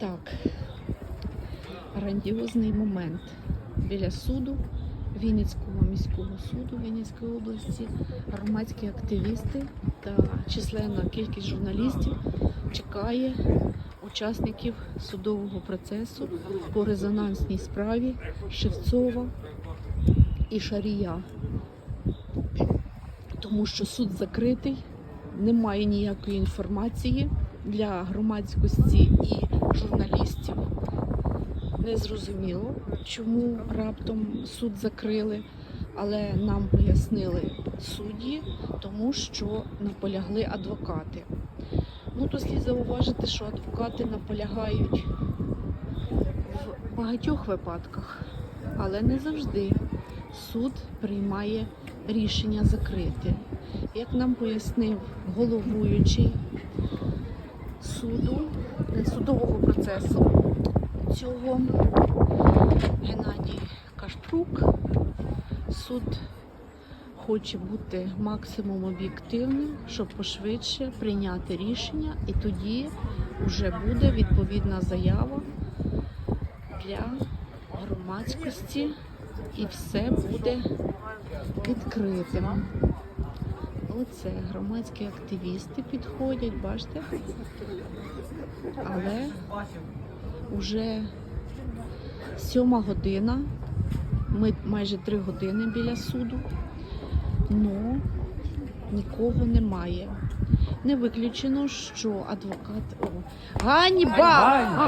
Так, грандіозний момент біля суду Вінницького міського суду Вінницької області. Громадські активісти та численна кількість журналістів чекає учасників судового процесу по резонансній справі Шевцова і Шарія. Тому що суд закритий, немає ніякої інформації для громадськості і. Незрозуміло, чому раптом суд закрили, але нам пояснили судді, тому що наполягли адвокати. Ну, то слід зауважити, що адвокати наполягають в багатьох випадках, але не завжди суд приймає рішення закрити. Як нам пояснив головуючий суду, е, судового процесу цього Геннадій Кашпрук, суд хоче бути максимум об'єктивним, щоб пошвидше прийняти рішення, і тоді вже буде відповідна заява для громадськості, і все буде відкритим. Оце громадські активісти підходять, бачите? Але вже сьома година. Ми майже три години біля суду. але нікого немає. Не виключено, що адвокат. О! Ганьба! Ганьба!